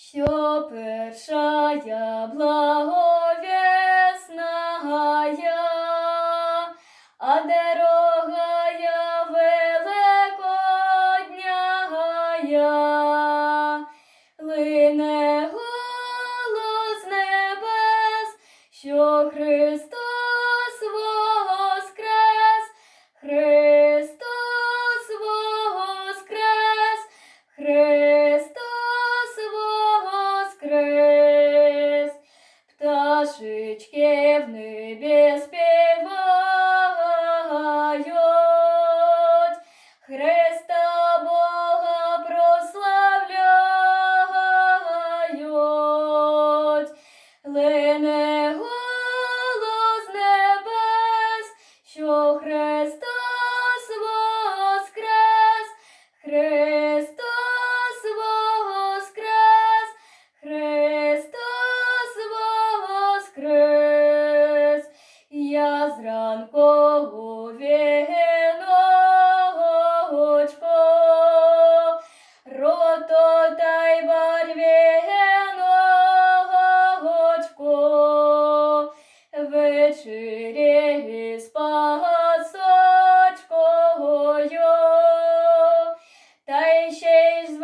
що першая благовесная, а дорогая великодняя, лине пташечки в небе спят. ранкову віночку, рото та й барвіночку, вечері з пасочкою, та й ще й з